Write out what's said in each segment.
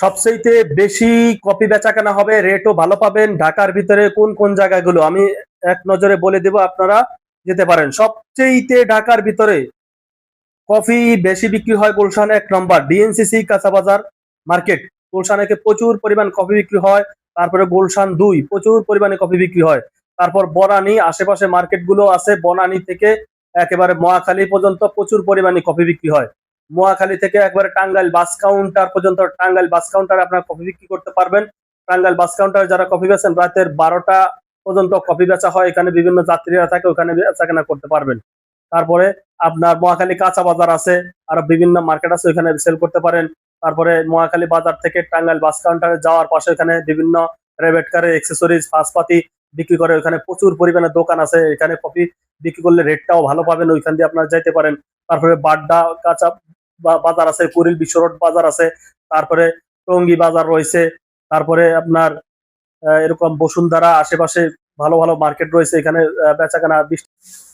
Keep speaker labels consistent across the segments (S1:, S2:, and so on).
S1: সবচেয়ে বেশি কপি বেচা কেনা হবে রেটও ভালো পাবেন। ঢাকার ভিতরে কোন কোন জায়গাগুলো? আমি এক নজরে বলে দেব, আপনারা যেতে পারেন। সবচেয়ে ঢাকার ভিতরে কফি বেশি বিক্রি হয় গুলশানে এক নম্বর ডিএনসিসি কাঁচাবাজার মার্কেট। গুলশানে প্রচুর পরিমাণ কফি বিক্রি হয়, তারপরে গুলশান দুই, প্রচুর পরিমাণে কফি বিক্রি হয়। তারপর বনানী, আশেপাশে মার্কেটগুলো আছে, বনানী থেকে একেবারে মহাখালী পর্যন্ত প্রচুর পরিমাণে কফি বিক্রি হয়। মহাখালী থেকে একবারে টাঙ্গাইল বাস কাউন্টার পর্যন্ত টাঙ্গাইল বাস কাউন্টারে আপনারা কফি বিক্রি করতে পারবেন। টাঙ্গাইল বাস কাউন্টারে যারা কফি বেচেন, রাতের বারোটা পর্যন্ত কফি বেচা হয়। এখানে বিভিন্ন যাত্রীরা থাকে, ওখানে বেচা কেনা করতে পারবেন। তারপরে আপনার মহাখালী কাঁচা বাজার আছে, আর বিভিন্ন মার্কেট আছে, ওখানে সেল করতে পারেন। তারপরে মহাখালী বাজার থেকে টাঙ্গাইল বাস কাউন্টারে যাওয়ার পাশে এখানে বিভিন্ন প্রাইভেট কারের এক্সেসরিজ ফাঁসপাতি বিক্রি করে ওখানে প্রচুর পরিমাণে দোকান আছে। এখানে কফি বিক্রি করলে রেটটাও ভালো পাবেন, ওইখান দিয়ে আপনারা যাইতে পারেন। তারপরে বাড্ডা, কাঁচা বাজার আছে কুড়িল বিশ্ব রোড বাজার আছে, তারপরে টঙ্গী বাজার রয়েছে, তারপরে আপনার এরকম বসুন্ধরা আশেপাশে ভালো ভালো মার্কেট রয়েছে, এখানে বেচাকেনা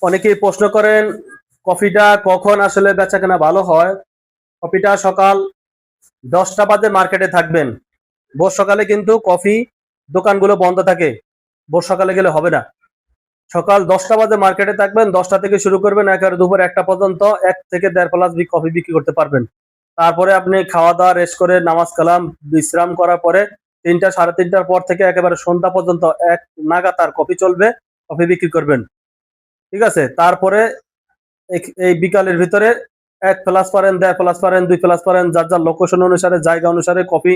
S1: অনেকেই প্রশ্ন করেন, কফিটা কখন আসলে বেচাকেনা ভালো হয়? কফিটা সকাল দশটা বাজে মার্কেটে থাকবেন। ভোর সকালে কিন্তু কফি দোকানগুলো বন্ধ থাকে। ভোর সকালে গেলে হবে না। সকাল দশটা বাজে মার্কেটে থাকবেন, দশটা থেকে শুরু করবেন একেবারে দুপুর একটা পর্যন্ত, এক থেকে দেড় প্লাস কফি বিক্রি করতে পারবেন। তারপরে আপনি খাওয়া দাওয়া রেস্ট করে নামাজ কালাম, বিশ্রাম করার পরে তিনটা, সাড়ে তিনটার পর থেকে একেবারে সন্ধ্যা পর্যন্ত এক নাগাতার কফি চলবে কফি বিক্রি করবেন। ঠিক আছে? তারপরে এই বিকালের ভিতরে এক প্লাস পারেন, দেড় প্লাস পারেন, দুই প্লাস পারেন, যার যার লোকেশন অনুসারে, জায়গা অনুসারে কফি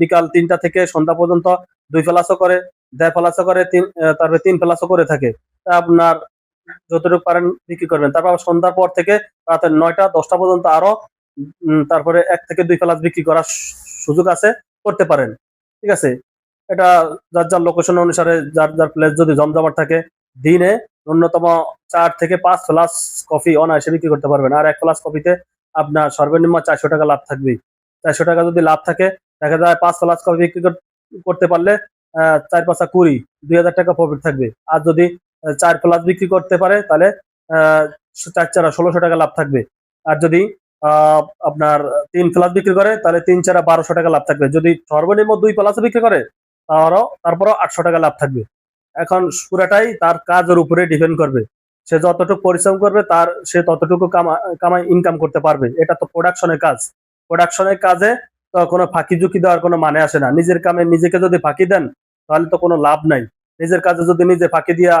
S1: বিকাল তিনটা থেকে সন্ধ্যা পর্যন্ত দুই প্লাসও করে। দেড় প্লাসও করে তিন তারপরে তিন প্লাসও করে থাকে। তা আপনার যতটুকু পারেন বিক্রি করবেন। তারপর সন্ধ্যার পর থেকে রাতের নয়টা, দশটা পর্যন্ত আরও তারপরে এক থেকে দুই প্লাস বিক্রি করার সুযোগ আছে, করতে পারেন। ঠিক আছে? এটা যার যার লোকেশন অনুসারে, যার যার প্লেস যদি জমজমাট থাকে, দিনে ন্যূনতম চার থেকে পাঁচ প্লাস কফি অনায়াসে বিক্রি করতে পারবেন। আর এক প্লাস কফিতে আপনার সর্বনিম্ন চারশো টাকা লাভ থাকবে চারশো টাকা যদি লাভ থাকে, দেখা যায় পাঁচ প্লাস কফি বিক্রি কর- করতে পারলে চার পাঁচা কুড়ি, দুই হাজার টাকা প্রফিট থাকবে। আর যদি চার প্লাস বিক্রি করতে পারে, তাহলে চার চারা ষোলোশো টাকা লাভ থাকবে। আর যদি আপনার তিন প্লাস বিক্রি করে, তাহলে তিন চারা বারোশো টাকা লাভ থাকবে। যদি সর্বনিম্ন দুই প্লাস বিক্রি করে তারও তারপরও আটশো টাকা লাভ থাকবে। এখন পুরাটাই তার কাজের উপরে ডিপেন্ড করবে। সে যতটুকু পরিশ্রম করবে, তার, সে ততটুকু কামা- কামাই ইনকাম করতে পারবে। এটা তো প্রোডাকশনের কাজ। প্রোডাকশনের কাজে তো কোনো ফাঁকি ঝুঁকি দেওয়ার কোনো মানে আসে না। নিজের কামে নিজেকে যদি ফাঁকি দেন তাহলে তো কোনো লাভ নাই। নিজের কাজে যদি নিজে ফাঁকি দিয়া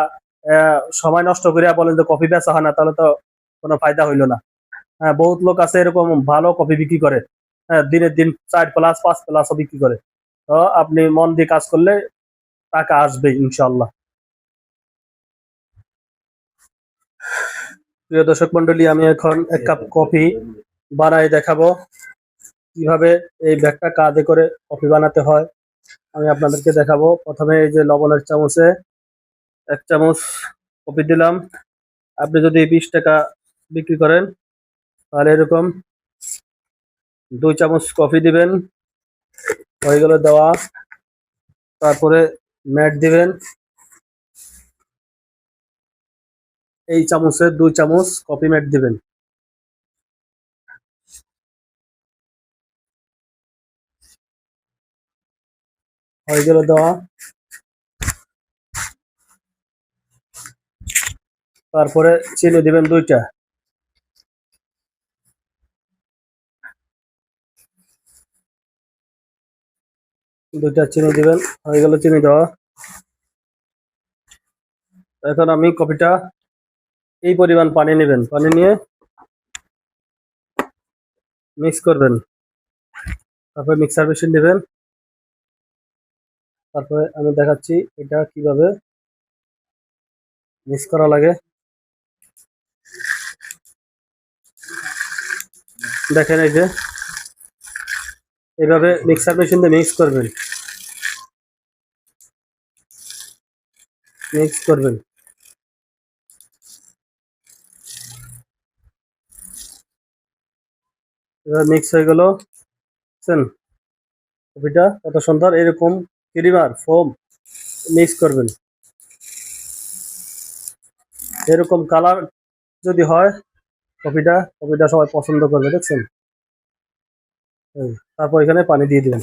S1: সময় নষ্ট করিয়া বলেন যে কফি বেচা হয় না, তাহলে তো কোনো ফায়দা হইল না। হ্যাঁ বহুত লোক আছে এরকম ভালো কফি বিক্রি করে। হ্যাঁ দিনের দিন চার প্লাস, পাঁচ প্লাসও বিক্রি করে। তো আপনি মন দিয়ে কাজ করলে টাকা আসবে ইনশাল্লাহ প্রিয় দর্শক মন্ডলী আমি এখন এক কাপ কফি বানাই দেখাবো। কীভাবে এই ব্যাগটা কাঁধে করে কফি বানাতে হয়। আমি আপনাদেরকে দেখাবো। প্রথমে এই যে লবণের চামচে এক চামচ কফি দিলাম। আপনি যদি বিশ টাকা বিক্রি করেন, তাহলে এরকম দুই চামচ কফি দিবেন, হয়ে গেল দেওয়া। তারপরে ম্যাট দিবেন। এই চামচের দুই চামচ কফি ম্যাট দিবেন। হয়ে গেল দেওয়া। তারপরে চিনি দিবেন দুইটা। দুইটা চিনি দিবেন হয়ে গেল চিনি দেওয়া। এখন আমি কপিটা এই পরিমাণ পানি নেবেন। পানি নিয়ে মিক্স করবেন। তারপরে মিক্সার মেশিন নেবেন তারপরে আমি দেখাচ্ছি এটা কীভাবে মিক্স করা লাগে। দেখেন এই যে, এইভাবে মিক্সার মেশিন দিয়ে মিক্স করবেন। মিক্স করবেন। এবার মিক্স হয়ে গেল। কফিটা কত সুন্দর এরকম ক্লিভার ফোম মিক্স করবেন। এরকম কালার যদি হয়, কপিটা কপিটা সবাই পছন্দ করবে, দেখছেন? তারপর এখানে পানি দিয়ে দিবেন।